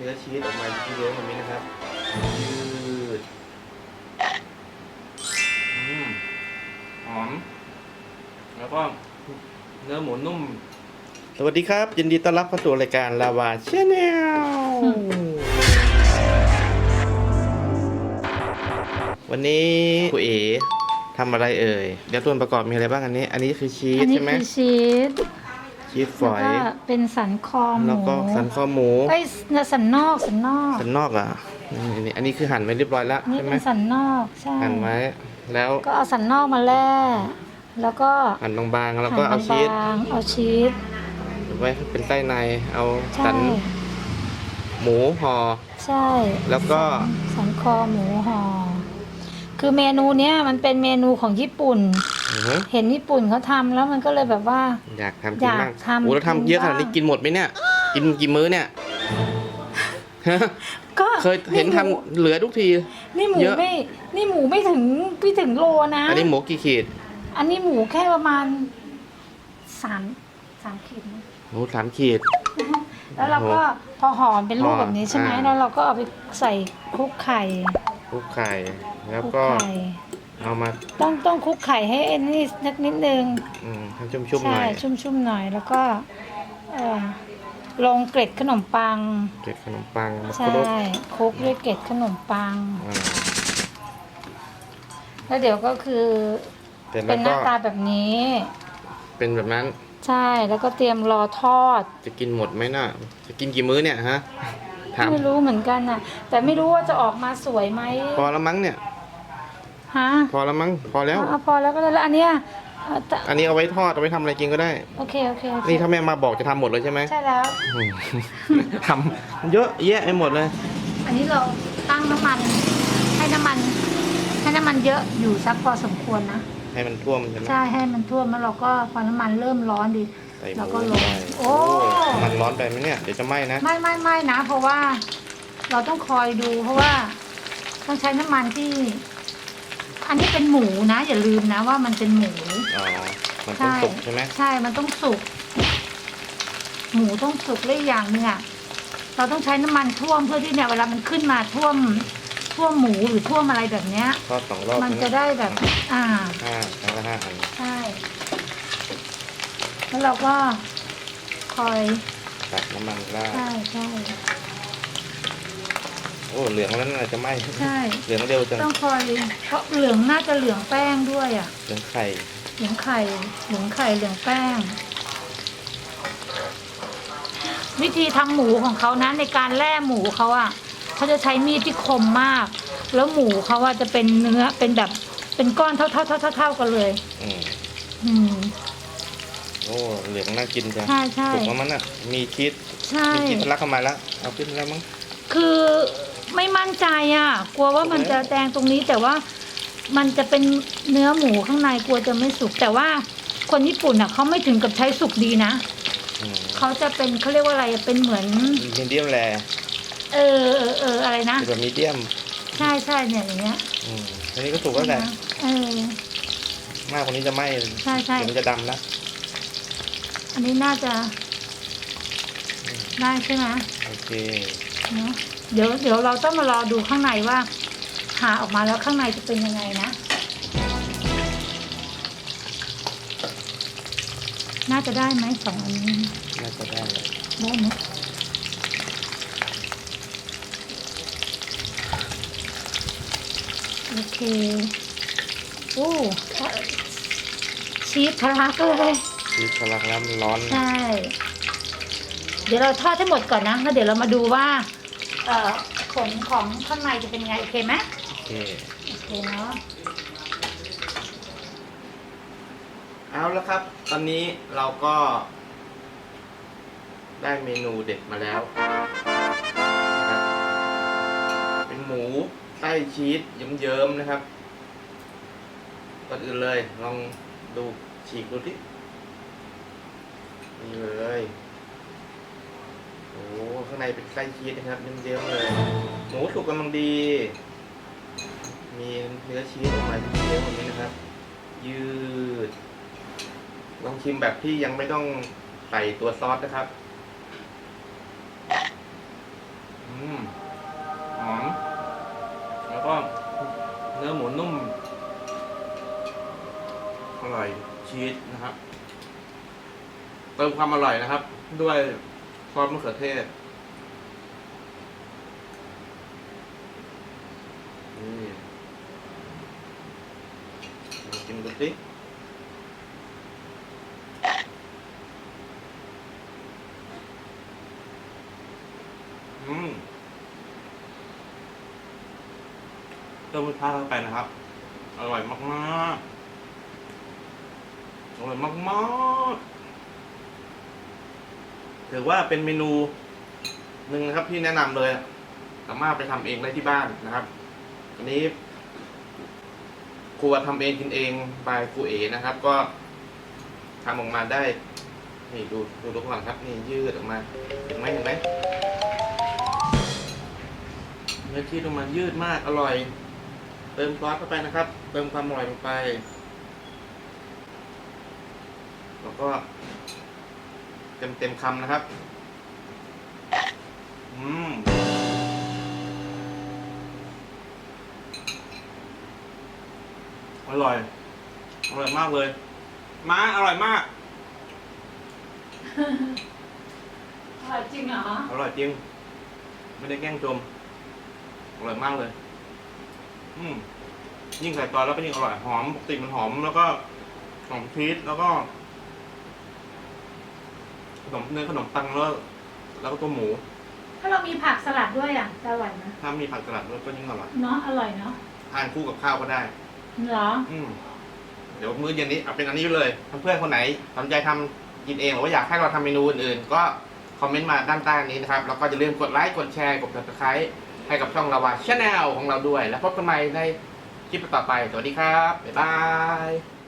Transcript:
เนื้อชีสออกมาเยอะๆแบบนี้นะครับยืดอืมหอม แล้วก็เนื้อหมูนุ่ม สวัสดีครับ ยินดีต้อนรับเข้าสู่รายการลาวาชแนลวันนี้ครูเอ๋ทำอะไรเอ่ยเดี๋ยวส่วนประกอบมีอะไรบ้างอันนี้ อันนี้คือชีอัสนนี้ใช่ไหมคือชีส ชีสฝแล้วอยก็เป็นสันคอหมูแล้วก็สันคอหมูเอ้ยสันนอกสันนอกสันนอกอะนี่นี่อันนี้คือหั่นไว้เรียบร้อยแล้วนี่ใช่ไหมเป็นสันนอกใช่หั่นไว้ แล้วก็เอาสันนอกมาแล่แล้วก็หั่นบางๆ แล้วก็หั่เอานชีสบางๆเอาชีสไว้เป็นไส้ใน เอาใช่สันหมูห่อ ใช่ แล้วก็สันคอหมูห่อ คือเมนูเนี้ยมันเป็นเมนูของญี่ปุ่นอื้อหือ เห็นญี่ปุ่นเขาทำแล้วมันก็เลยแบบว่า อยากทำกินบ้างอยากทำโอ้แล้วทำเยอะขนาดนี้กินบ้างกินหมดไหมเนี่ย กินกี่มื้อเนี่ยก็เคยเห็นทำหมูเหลือทุกที นี่หมูเยอะ ไม่ นี่หมูไม่ถึงไม่ถึงโลนะ อันนี้หมูกี่ขีดอันนี้หมูแค่ประมาณสามสามขีดนะหมูสามขีด แล้วเราก็พอห่อเป็นลูกห่อแบบนี้ใช่ไหมอ่า แล้วเราก็เอาไปใส่คลุกไข่คลุกไข่แล้วคลุกก็ไข่ เอามาต้องต้องคลุกไข่ให้เอ็นนี่สักนิดนึงอืมให้ชุ่มๆหใช่น่อยชุ่มๆหน่อยแล้วก็เอ่อลงเกล็ดขนมปัง เกล็ดขนมปังมาใช่คลุกคลุกด้วยเกล็ดขนมปัง อ่าแล้วเดี๋ยวก็คือเสร็จเป็แล้นวหก็น้าตาแบบนี้ เป็นแบบนั้นใช่แล้วก็เตรียมรอทอด จะกินหมดไหมน่ะ จะกินกี่มื้อเนี่ยฮะถามไม่รู้เหมือนกันน่ะแต่ไม่รู้ว่าจะออกมาสวยไหมพอแล้วมั้งเนี่ย ฮะพอแล้วมั้งพอแล้ว เอาพอแล้วก็ได้แล้วอันเนี้ยเอ่อแต่อันนี้เอาไว้ทอดเอาไว้ทำอะไรกินก็ได้ โอเคโอเคโอเคนี่ถ้าแม่มาบอกจะทำหมดเลยใช่ไหมใช่แล้ว อืม ทำเยอะแยะไปหมดเลย อันนี้เราตั้งน้ำมัน ให้น้ำมัน ให้น้ำมันเยอะอยู่สักพอสมควรนะ ให้มันท่วมใช่ไหมใช่ให้มันท่วมแล้วเราก็พอน้ำมันเริ่มร้อนดี ใส่หเรามูก็ลลงงไปโอ้ มันร้อนไปไหมเนี่ยเดี๋ยวจะไหม้นะไม่ไม่ไม่นะ เพราะว่าเราต้องคอยดูเพราะว่าต้องใช้น้ำมันที่ อันนี้เป็นหมูนะ อย่าลืมนะว่ามันเป็นหมู อ๋อ มันต้องสุกใช่ไหมใช่ มันต้องสุก หมูต้องสุกและอีกอย่างหนึ่งอะเราต้องใช้น้ำมันท่วมเพื่อที่เนี่ยเวลามันขึ้นมาท่วมท่วมหมูหรือท่วมอะไรแบบเนี้ย ทอดสองรอบมันใช่ไหจะได้แบบ อ่า ห้าครั้งละห้าอันใช่ แล้วเราก็คอย ตักน้ำมันราด ใช่ใช่ โอ้เหลืองแล้วน่าจะไหม้ใช่ เหลืองเร็วจังต้องคอยเพราะเหลืองน่าจะเหลืองแป้งด้วยอะ เหลืองไข่ เหลืองไข่ เหลืองไข่เหลืองแป้ง วิธีทำหมูของเขานะในการแล่หมูเขาอะเขาจะใช้มีดที่คมมาก แล้วหมูเขาอะจะเป็นเนื้อเป็นแบบเป็นก้อนเท่าเท่าเท่าเท่าเท่ากันเลย อืมอืมโอ้เหลืองน่ากินจังใช่ใช่สุกแล้วมันอะ มีชีสใช่มีชีสทะลักเข้ามาแล้วเอาขึ้นแล้วมั้งคือ ไม่มั่นใจอะกลัวว่ามันจะแดงตรงนี้แต่ว่ามันจะเป็นเนื้อหมูข้างในกลัวจะไม่สุก แต่ว่าคนญี่ปุ่นอะเขาไม่ถึงกับใช้สุกดีนะอืมเขาจะเป็นเขาเรียกว่าอะไรอะเป็นเหมือนมีเดียมแรเออเออเอออะไรนะเป็นแบบมีเดียม ใช่ใช่เนี่ยอย่างเงี้ยอืมอันนี้ก็สุกแล้วแหละเออหน้าคนนี้จะไหม้ใช่ใช่เดี๋ยวมันจะดำแล้วอันนี้น่าจะได้ใช่ไหมโอเคเนาะ เดี๋ยวเดี๋ยวเราต้องมารอดูข้างในว่าหาออกมาแล้วข้างในจะเป็นยังไงนะ น่าจะได้ไหมสองอันนี้น่าจะได้แล้วได้ไหมโอเค โอ้ชีสทะลักเลยชีสทะลักแล้วมันร้อน ใช่ เดี๋ยวเราทอดให้หมดก่อนนะ แล้วเดี๋ยวเรามาดูว่า เอ่อผลของข้างในจะเป็นยังไงโอเคไหมโอเคโอเคเนาะเอาแล้วครับ ตอนนี้เราก็ ได้เมนูเด็ดมาแล้ว เป็นหมูไส้ชีสเยิ้มๆนะครับก่อนอื่นเลย ลองดูฉีกดูที่นี่เลย โอ้ข้างใน เป็นไส้ชีสนะครับเยิ้มๆเลย หมูสุกกำลังดี มีเนื้อชีสออกมาเยอะๆแบบนี้นะครับ ยืด ลองชิมแบบที่ยังไม่ต้องใส่ตัวซอสนะครับ อืมหอม แล้วก็เนื้อหมูนุ่ม อร่อยชีสนะครับ เติมความอร่อยนะครับ ด้วยซอสมะเขือเทศ นี่ลองกินดู สิอืมเติมข้าวเข้าไปนะครับ อร่อยมากๆ อร่อยมากๆ ถือว่าเป็นเมนูหนึ่งนะครับที่แนะนำเลย สามารถไปทำเองได้ที่บ้านนะครับ อันนี้ ครัวทำเองกินเองบายครูเอนะครับ ก็ทำออกมาได้ นี่ดูดูดูข้างหลังครับ นี่ยืดออกมาเห็นไหมเห็นไหมเนื้อชีสออกมายืดมากอร่อย เติมซอสเข้าไปนะครับ เติมความอร่อยลงไป แล้วก็ เต็มเต็มคำนะครับ อืม อร่อย อร่อยมากเลย ม้าอร่อยมาก อร่อยจริงเหรอ อร่อยจริง ไม่ได้แกล้งชมอร่อยมากเลย อืมยิ่งใส่ตอนแล้วก็ยิ่งอร่อย หอมปกติมันหอมแล้วก็หอมชีสแล้วก็ขนมเนื้อขนมปังแล้วแล้วก็ตัวหมู ถ้าเรามีผักสลัดด้วยอะจะอร่อยไหมถ้ามีผักสลัดด้วยก็ยิ่งอร่อย เนาะอร่อยเนาะ ทานคู่กับข้าวก็ได้ เหรอ อืมเดี๋ยวมื้อเย็นนี้เอาเป็นอันนี้เลยเพื่อนๆคนไหนสนใจทำกินเองหรือว่าอยากให้เราทำเมนูอื่นๆ ก็คอมเมนต์มาด้านใต้นี้นะครับ แล้วก็อย่าลืมกดไลค์กดแชร์กด subscribe ให้กับช่องลาวาชาแนลของเราด้วย แล้วพบกันใหม่ในคลิปต่อไป สวัสดีครับ บ๊ายบาย